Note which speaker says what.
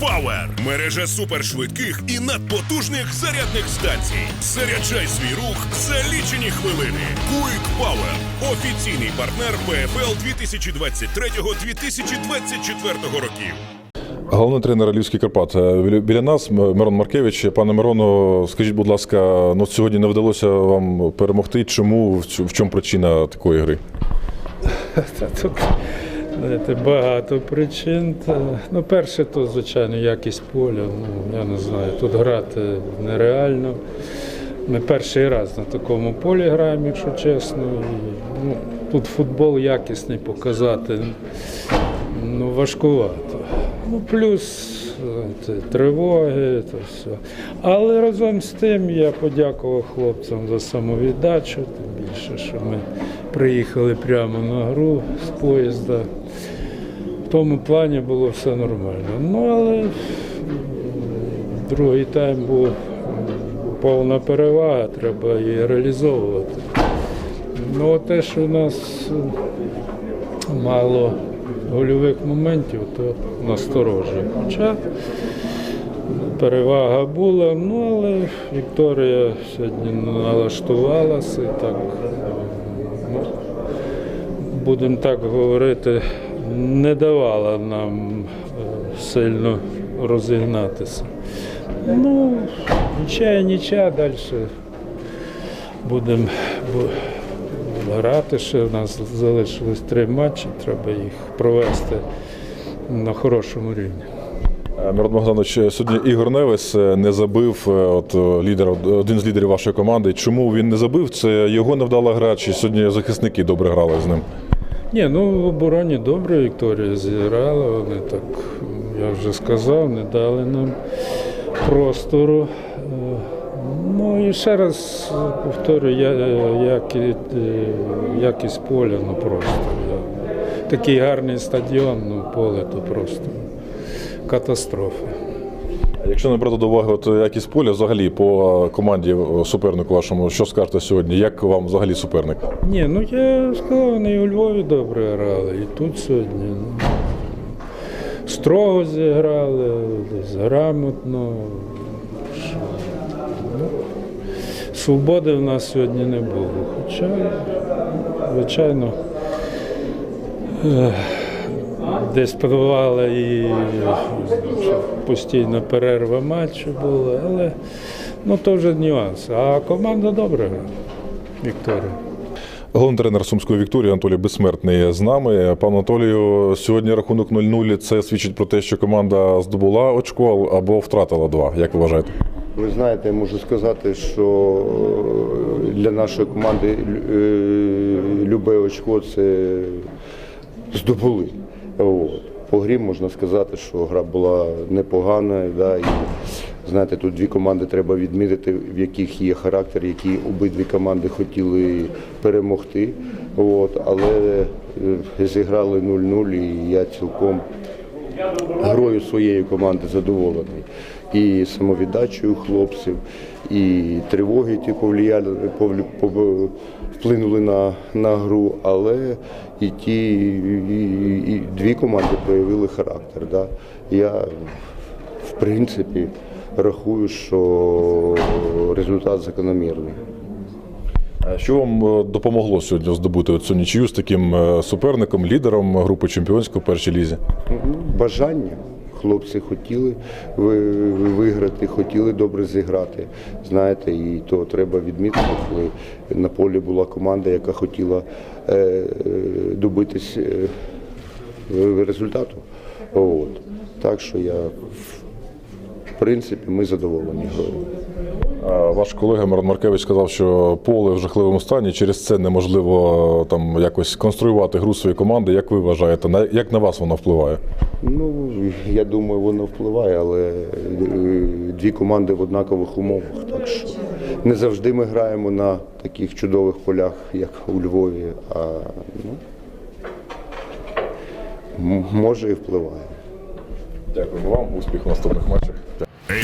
Speaker 1: Power – мережа супершвидких і надпотужних зарядних станцій. Заряджай свій рух за лічені хвилини. Quick Power – офіційний партнер ПФЛ 2023-2024 років.
Speaker 2: Головний тренер Львівський Карпат. Е, Біля- Біля нас Мирон Маркевич. Пане Мирону, скажіть, будь ласка, ну сьогодні не вдалося вам перемогти. Чому- в чому причина такої гри?
Speaker 3: Багато причин. Ну, перше, то, звичайно, якість поля. Ну, я не знаю, тут грати нереально. Ми перший раз на такому полі граємо, якщо чесно. І, ну, тут футбол якісний показати ну, важкувато. Ну, плюс тривоги, то все. Але разом з тим я подякував хлопцям за самовіддачу, тим більше, що ми приїхали прямо на гру з поїзда. Тому плані було все нормально. Ну, але другий тайм був повна перевага, треба її реалізовувати. Ну, те, що у нас мало гольових моментів, то насторожує. Хоча перевага була, ну але Вікторія сьогодні налаштувалася і так, ну, будемо так говорити, не давала нам е, сильно розігнатися. Ну, нічия, нічия, далі будемо грати. Ще в нас залишилось три матчі, треба їх провести на хорошому рівні.
Speaker 2: Е, Мирон Богданович, сьогодні Ігор Невес е, не забив. От лідер, один з лідерів вашої команди. Чому він не забив? Це його невдала гра, чи сьогодні захисники добре грали з ним?
Speaker 3: Ні, ну в обороні добре Вікторія зіграла. Вони так, я вже сказав, не дали нам простору. Е, Ну і ще раз повторюю, я, як, е, якість поля, ну просто. Такий гарний стадіон, ну поле то просто катастрофа.
Speaker 2: Якщо не брати до уваги от якість поля, взагалі по команді е, супернику вашому, що скажете сьогодні? Як вам взагалі суперник?
Speaker 3: Ні, ну я сказав, вони у Львові добре грали, і тут сьогодні. Ну, строго зіграли, десь грамотно. Ну, свободи в нас сьогодні не було. Хоча, звичайно, ех, десь подавали і постійно перерва матчу була, але ну, то вже нюанс. А команда добре грала, Вікторія.
Speaker 2: Головний тренер Сумської Вікторії Анатолій Безсмертний з нами. Пане Анатолію, сьогодні рахунок 0-0. Це свідчить про те, що команда здобула очко або втратила два. Як ви вважаєте?
Speaker 4: Ви знаєте, я можу сказати, що для нашої команди е, любе очко це здобули. От. По грі можна сказати, що гра була непогана. Да, і, знаєте, тут дві команди треба відмітити, в яких є характер, які обидві команди хотіли перемогти. От, але е, зіграли 0-0 і я цілком грою своєї команди задоволений. І самовіддачею хлопців, і тривоги ті повлияли, вплинули на, на гру, але і ті і, і дві команди проявили характер. Да. Я в принципі рахую, що результат закономірний.
Speaker 2: А Що вам е, допомогло сьогодні здобути цю нічию з таким е, суперником, лідером групи чемпіонської в першій лізі?
Speaker 4: Бажання. Хлопці хотіли виграти, хотіли добре зіграти. Знаєте, і то треба відмітити, коли на полі була команда, яка хотіла е, е, добитись е, результату. От. Так що я в принципі ми задоволені грою.
Speaker 2: Ваш колега Мирон Маркевич сказав, що поле в жахливому стані, через це неможливо е, там якось конструювати гру своєї команди. Як ви вважаєте, на як на вас воно впливає?
Speaker 4: Ну, я думаю, воно впливає, але е, дві команди в однакових умовах. Так що не завжди ми граємо на таких чудових полях, як у Львові. А ну, може і впливає.
Speaker 2: Дякую вам, успіх наступних матчах.